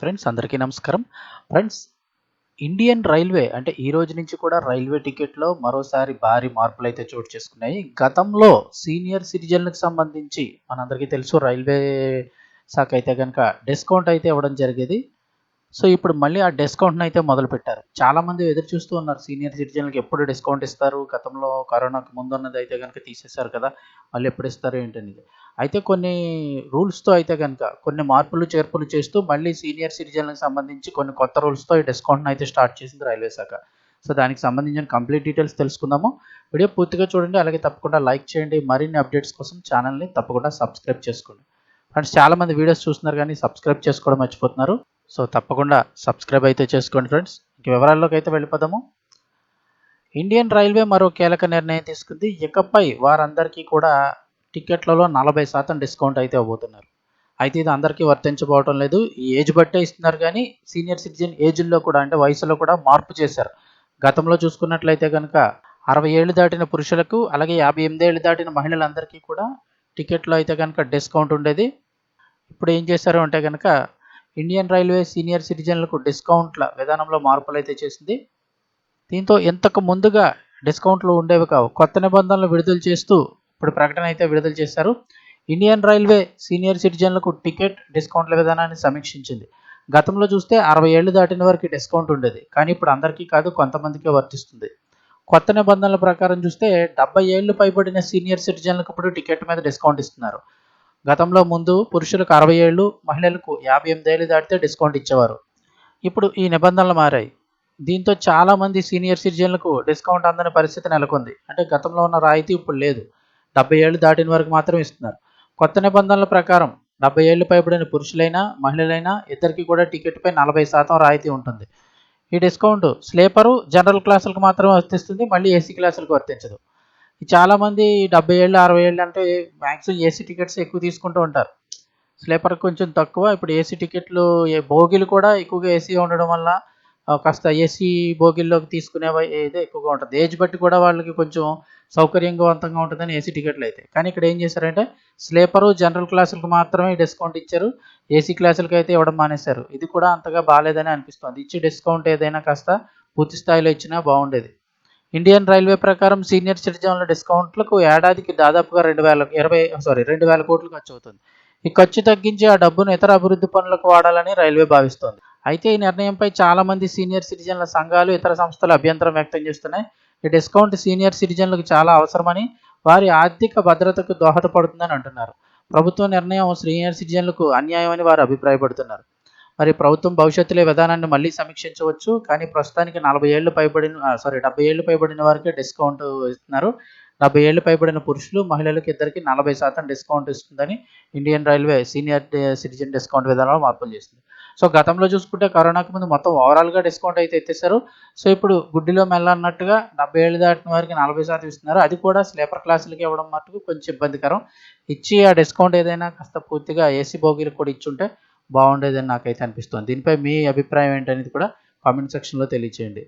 Friends అందరికీ నమస్కారం. Friends Indian railway అంటే ఈ రోజు నుంచి కూడా రైల్వే టికెట్లో మరోసారి భారీ మార్పులు అయితే చోటు చేసుకున్నాయి. గతంలో సీనియర్ సిటిజన్లకు సంబంధించి మనందరికీ తెలుసు రైల్వే శాఖ అయితే కనుక డిస్కౌంట్ అయితే ఇవ్వడం జరిగేది. సో ఇప్పుడు మళ్ళీ ఆ డిస్కౌంట్ని అయితే మొదలుపెట్టారు. చాలామంది ఎదురు చూస్తూ ఉన్నారు సీనియర్ సిటిజన్లకు ఎప్పుడు డిస్కౌంట్ ఇస్తారు? గతంలో కరోనాకు ముందు ఉన్నది అయితే కనుక తీసేశారు కదా మళ్ళీ ఎప్పుడు ఇస్తారు ఏంటనేది. అయితే కొన్ని రూల్స్తో అయితే కనుక కొన్ని మార్పులు చేర్పులు చేస్తూ మళ్ళీ సీనియర్ సిటిజన్లకు సంబంధించి కొన్ని కొత్త రూల్స్తో ఈ డిస్కౌంట్ని అయితే స్టార్ట్ చేసింది రైల్వే శాఖ. సో దానికి సంబంధించిన కంప్లీట్ డీటెయిల్స్ తెలుసుకుందాము. వీడియో పూర్తిగా చూడండి అలాగే తప్పకుండా లైక్ చేయండి. మరిన్ని అప్డేట్స్ కోసం ఛానల్ని తప్పకుండా సబ్స్క్రైబ్ చేసుకోండి. ఫ్రెండ్స్ చాలామంది వీడియోస్ చూస్తున్నారు కానీ సబ్స్క్రైబ్ చేసుకోవడం మర్చిపోతున్నారు. సో తప్పకుండా సబ్స్క్రైబ్ అయితే చేసుకోండి ఫ్రెండ్స్. ఇంక వివరాల్లోకి అయితే వెళ్ళిపోదాము. ఇండియన్ రైల్వే మరో కీలక నిర్ణయం తీసుకుంది. ఇకపై వారందరికీ కూడా టికెట్లలో నలభై శాతం డిస్కౌంట్ అయితే ఇవ్వబోతున్నారు. అయితే ఇది అందరికీ వర్తించబోవటం లేదు. ఈ ఏజ్ బట్టే ఇస్తున్నారు కానీ సీనియర్ సిటిజన్ ఏజ్లో కూడా అంటే వయసులో కూడా మార్పు చేశారు. గతంలో చూసుకున్నట్లయితే కనుక అరవై ఏళ్ళు దాటిన పురుషులకు అలాగే యాభై ఎనిమిది ఏళ్ళు దాటిన మహిళలందరికీ కూడా టికెట్లో అయితే కనుక డిస్కౌంట్ ఉండేది. ఇప్పుడు ఏం చేశారు అంటే కనుక ఇండియన్ రైల్వే సీనియర్ సిటిజన్లకు డిస్కౌంట్ల విధానంలో మార్పులు అయితే చేసింది. దీంతో ఇంతకు ముందుగా డిస్కౌంట్లు ఉండేవి కావు. కొత్త నిబంధనలు విడుదల చేస్తూ ఇప్పుడు ప్రకటన అయితే విడుదల చేశారు. ఇండియన్ రైల్వే సీనియర్ సిటిజన్లకు టికెట్ డిస్కౌంట్ల విధానాన్ని సమీక్షించింది. గతంలో చూస్తే అరవై ఏళ్ళు దాటిన వారికి డిస్కౌంట్ ఉండేది కానీ ఇప్పుడు అందరికీ కాదు కొంతమందికే వర్తిస్తుంది. కొత్త నిబంధనల ప్రకారం చూస్తే డెబ్బై ఏళ్ళు పైబడిన సీనియర్ సిటిజన్లకు ఇప్పుడు టికెట్ మీద డిస్కౌంట్ ఇస్తున్నారు. గతంలో ముందు పురుషులకు అరవై ఏళ్ళు మహిళలకు యాభై ఎనిమిది ఏళ్ళు దాటితే డిస్కౌంట్ ఇచ్చేవారు. ఇప్పుడు ఈ నిబంధనలు మారాయి. దీంతో చాలామంది సీనియర్ సిటిజన్లకు డిస్కౌంట్ అందని పరిస్థితి నెలకొంది. అంటే గతంలో ఉన్న రాయితీ ఇప్పుడు లేదు. డెబ్బై ఏళ్ళు దాటిన వరకు మాత్రం ఇస్తున్నారు. కొత్త నిబంధనల ప్రకారం డెబ్బై ఏళ్ళు పైబడిన పురుషులైనా మహిళలైనా ఇద్దరికి కూడా టికెట్పై నలభై శాతం రాయితీ ఉంటుంది. ఈ డిస్కౌంట్ స్లీపరు జనరల్ క్లాసులకు మాత్రమే వర్తిస్తుంది మళ్ళీ ఏసీ క్లాసులకు వర్తించదు. చాలామంది డెబ్బై ఏళ్ళు అరవై ఏళ్ళు అంటే మ్యాక్సిమం ఏసీ టికెట్స్ ఎక్కువ తీసుకుంటూ ఉంటారు. స్లీపర్ కొంచెం తక్కువ ఇప్పుడు ఏసీ టికెట్లు బోగీలు కూడా ఎక్కువగా ఏసీ ఉండడం వల్ల కాస్త ఏసీ బోగిల్లోకి తీసుకునే ఇదే ఎక్కువగా ఉంటుంది. ఏజ్ బట్టి కూడా వాళ్ళకి కొంచెం సౌకర్యంగా ఉంటుందని ఏసీ టికెట్లు అయితే. కానీ ఇక్కడ ఏం చేశారంటే స్లీపరు జనరల్ క్లాసులకు మాత్రమే డిస్కౌంట్ ఇచ్చారు. ఏసీ క్లాసులకు అయితే ఇవ్వడం మానేశారు. ఇది కూడా అంతగా బాగాలేదని అనిపిస్తుంది. ఇచ్చి డిస్కౌంట్ ఏదైనా కాస్త పూర్తి స్థాయిలో ఇచ్చినా బాగుండేది. ఇండియన్ రైల్వే ప్రకారం సీనియర్ సిటిజన్ల డిస్కౌంట్లకు ఏడాదికి దాదాపుగా రెండు వేల ఇరవై సారీ రెండు వేల కోట్లు ఖర్చు అవుతుంది ఈ ఖర్చు తగ్గించి ఆ డబ్బును ఇతర అభివృద్ధి పనులకు వాడాలని రైల్వే భావిస్తోంది. అయితే ఈ నిర్ణయంపై చాలా మంది సీనియర్ సిటిజన్ల సంఘాలు ఇతర సంస్థలు అభ్యంతరం వ్యక్తం చేస్తున్నాయి. ఈ డిస్కౌంట్ సీనియర్ సిటిజన్లకు చాలా అవసరమని వారి ఆర్థిక భద్రతకు దోహదపడుతుందని అంటున్నారు. ప్రభుత్వ నిర్ణయం సీనియర్ సిటిజన్లకు అన్యాయం అని వారు అభిప్రాయపడుతున్నారు. మరి ప్రభుత్వం భవిష్యత్తులో విధానాన్ని మళ్ళీ సమీక్షించవచ్చు కానీ ప్రస్తుతానికి నలభై ఏళ్ళు పైబడిన సారీ డెబ్బై ఏళ్ళు పైబడిన వారికి డిస్కౌంట్ ఇస్తున్నారు. డెబ్బై ఏళ్ళు పైబడిన పురుషులు మహిళలకు ఇద్దరికి నలభై శాతం డిస్కౌంట్ ఇస్తుందని Indian railway senior citizen discount విధానంలో మార్పులు చేసింది సో గతంలో చూసుకుంటే కరోనాకు ముందు మొత్తం ఓవరాల్గా డిస్కౌంట్ అయితే ఎత్తేసారు సో ఇప్పుడు గుడ్డిలో మెల్ల అన్నట్టుగా డెబ్బై ఏళ్ళు దాటిన వారికి నలభై శాతం ఇస్తున్నారు. అది కూడా స్లీపర్ క్లాసులకి ఇవ్వడం మటుకు కొంచెం ఇబ్బందికరం. ఇచ్చి ఆ డిస్కౌంట్ ఏదైనా కాస్త పూర్తిగా ఏసీ బోగీలకు కూడా ఇచ్చుంటే బాగుండేదని నాకైతే అనిపిస్తుంది. దీనిపై మీ అభిప్రాయం ఏంటనేది కూడా కామెంట్ సెక్షన్లో తెలియచేయండి.